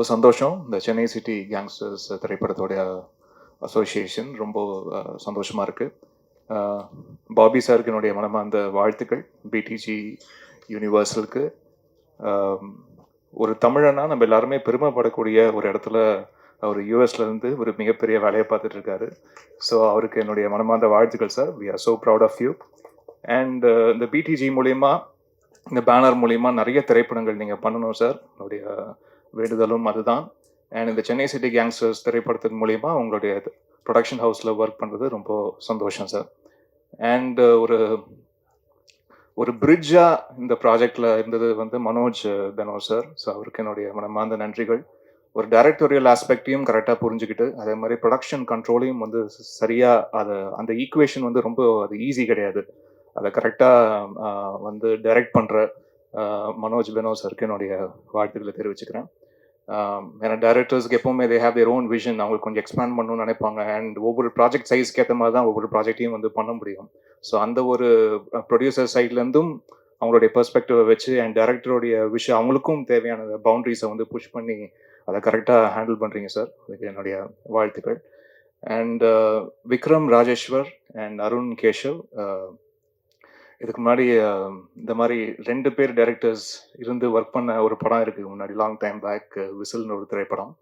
ரொம்ப சந்தோஷம். இந்த சென்னை சிட்டி கேங்ஸ்டர்ஸ் திரைப்படத்தோடைய அசோசியேஷன் ரொம்ப சந்தோஷமாக இருக்குது பாபி சாருக்கு என்னுடைய மனமார்ந்த வாழ்த்துக்கள். பிடிஜி யூனிவர்சலுக்கு ஒரு தமிழனா நம்ம எல்லாருமே பெருமைப்படக்கூடிய ஒரு இடத்துல அவர் யூஎஸ்லேருந்து ஒரு மிகப்பெரிய வேலையை பார்த்துட்டு இருக்காரு. ஸோ அவருக்கு என்னுடைய மனமார்ந்த வாழ்த்துக்கள் sir we are so proud of you and இந்த பிடிஜி மூலயமா இந்த பேனர் மூலயமா நிறைய திரைப்படங்கள் நீங்கள் பண்ணணும் சார் என்னுடைய வேண்டுதலும் அதுதான். அண்ட் இந்த சென்னை சிட்டி கேங்ஸ்டர்ஸ் திரைப்படத்தின் மூலியமாக உங்களுடைய ப்ரொடக்ஷன் ஹவுஸில் ஒர்க் பண்ணுறது ரொம்ப சந்தோஷம் சார் அண்ட் uh, ஒரு ஒரு பிரிட்ஜாக இந்த ப்ராஜெக்டில் இருந்தது வந்து மனோஜ் தனோ சார் ஸோ அவருக்கு என்னுடைய மனமார்ந்த நன்றிகள். ஒரு டைரக்டோரியல் ஆஸ்பெக்டையும் கரெக்டாக புரிஞ்சுக்கிட்டு அதே மாதிரி ப்ரொடக்ஷன் கண்ட்ரோலையும் வந்து சரியாக அதை அந்த ஈக்குவேஷன் வந்து ரொம்ப அது ஈஸி கிடையாது. அதை கரெக்டாக வந்து டைரக்ட் பண்ணுற மனோஜ் பெனோ சருக்கு என்னுடைய வாழ்த்துக்களை தெரிவிச்சுக்கிறேன். Um, ஏன்னா டேரக்டர்ஸ்க்கு எப்பவுமே they have their own vision அவங்களுக்கு கொஞ்சம் எக்ஸ்பேண்ட் பண்ணணும்னு நினைப்பாங்க. அண்ட் ஒவ்வொரு ப்ராஜெக்ட் சைஸ்க்கு ஏற்ற மாதிரி தான் ஒவ்வொரு ப்ராஜெக்டையும் வந்து பண்ண முடியும். ஸோ அந்த ஒரு ப்ரொடியூசர் சைட்லேருந்தும் அவங்களுடைய பெர்ஸ்பெக்டிவை வச்சு அண்ட் டேரக்டருடைய விஷயம் அவங்களுக்கும் தேவையான பவுண்ட்ரிஸை வந்து புஷ் பண்ணி அதை கரெக்டாக ஹேண்டில் பண்ணுறீங்க சார் அதுக்கு என்னுடைய வாழ்த்துக்கள். அண்ட் விக்ரம் ராஜேஸ்வர் அண்ட் அருண் கேஷவ் இதுக்கு முன்னாடி இந்த மாதிரி ரெண்டு பேர் டைரக்டர்ஸ் இருந்து ஒர்க் பண்ண ஒரு படம் இருக்கு. முன்னாடி லாங் டைம் பேக் விசில்னு ஒரு திரைப்படம்.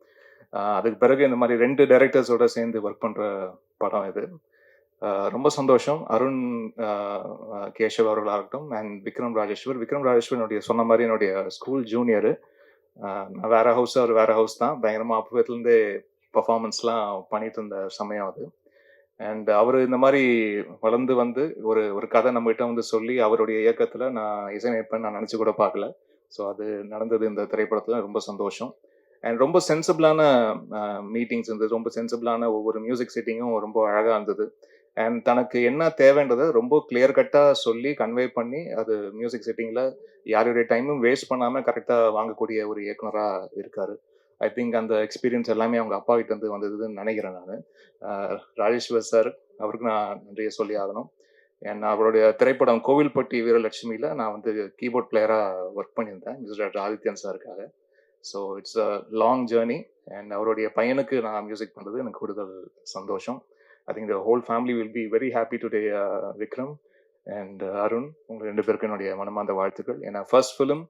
அதுக்கு பிறகு இந்த மாதிரி ரெண்டு டைரக்டர்ஸோட சேர்ந்து ஒர்க் பண்ணுற படம் இது. ரொம்ப சந்தோஷம். அருண் கேஷவ் அவர்களாகட்டும் அண்ட் விக்ரம் ராஜேஸ்வர். விக்ரம் ராஜேஸ்வர் என்னுடைய சொன்ன மாதிரி என்னுடைய ஸ்கூல் ஜூனியர் நான் வேற ஹவுஸ் அவர் வேற ஹவுஸ் தான் பயங்கரமாக அப்பத்துலேருந்தே பர்ஃபார்மன்ஸ்லாம் பண்ணிட்டு இருந்த சமயம் அது. அண்ட் அவர் இந்த மாதிரி வளர்ந்து வந்து ஒரு ஒரு கதை நம்மகிட்ட வந்து சொல்லி அவருடைய இயக்கத்தில் நான் இசையமைப்பேன் நான் நினச்சி கூட பார்க்கல. ஸோ அது நடந்தது இந்த திரைப்படத்தில் ரொம்ப சந்தோஷம். அண்ட் ரொம்ப சென்சிபிளான மீட்டிங்ஸ் இருந்தது. ரொம்ப சென்சிபிளான ஒவ்வொரு மியூசிக் செட்டிங்கும் ரொம்ப அழகாக இருந்தது. அண்ட் தனக்கு என்ன தேவைன்றதை ரொம்ப கிளியர் கட்டாக சொல்லி கன்வே பண்ணி அது மியூசிக் செட்டிங்கில் யாருடைய டைமும் வேஸ்ட் பண்ணாமல் கரெக்டாக வாங்கக்கூடிய ஒரு இயக்குனராக இருக்காரு. ஐ திங்க் அந்த எக்ஸ்பீரியன்ஸ் எல்லாமே அவங்க அப்பா கிட்ட இருந்து வந்ததுன்னு நினைக்கிறேன் நான். ராஜேஸ்வர் சார் அவருக்கு நான் நன்றியை சொல்லி ஆகணும். அண்ட் அவருடைய திரைப்படம் கோவில்பட்டி வீரலட்சுமியில் நான் வந்து கீபோர்ட் பிளேயராக ஒர்க் பண்ணியிருந்தேன் mister Adityan சாருக்காக so it's a long journey and அவருடைய பையனுக்கு நான் மியூசிக் பண்ணுறது எனக்கு கூடுதல் சந்தோஷம். I think the whole family will be very happy today Vikram and Arun. உங்கள் ரெண்டு பேருக்கும் என்னுடைய மனமார்ந்த வாழ்த்துக்கள். ஏன்னா ஃபர்ஸ்ட் ஃபிலிம்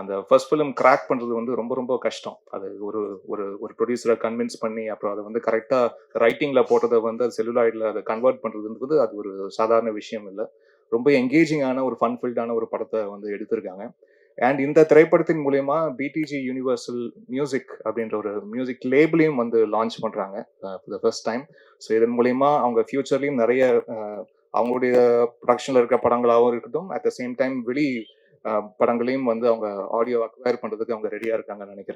அந்த ஃபர்ஸ்ட் ஃபிலிம் கிராக் பண்ணுறது வந்து ரொம்ப ரொம்ப கஷ்டம். அது ஒரு ஒரு ஒரு ப்ரொடியூசரை கன்வின்ஸ் பண்ணி அப்புறம் அதை வந்து கரெக்டாக ரைட்டிங்கில் போட்டதை வந்து அது செல்லுலாய்டில் அதை கன்வெர்ட் பண்ணுறதுன்றது அது ஒரு சாதாரண விஷயம் இல்லை. ரொம்ப எங்கேஜிங்கான ஒரு ஃபன்ஃபில்டான ஒரு படத்தை வந்து எடுத்திருக்காங்க. அண்ட் இந்த திரைப்படத்தின் மூலயமா பிடிஜி யூனிவர்சல் மியூசிக் அப்படின்ற ஒரு மியூசிக் லேபிளையும் வந்து லான்ச் பண்ணுறாங்க த ஃபர்ஸ்ட் டைம் ஸோ இதன் மூலயமா அவங்க ஃபியூச்சர்லேயும் நிறைய அவங்களுடைய ப்ரொடக்ஷனில் இருக்க படங்களாகவும் இருக்கட்டும் அட் த சேம் டைம் வெளி படங்களையும் வந்து அவங்க ஆடியோ அக்வயர் பண்ணுறதுக்கு அவங்க ரெடியாக இருக்காங்கன்னு நினைக்கிறேன்.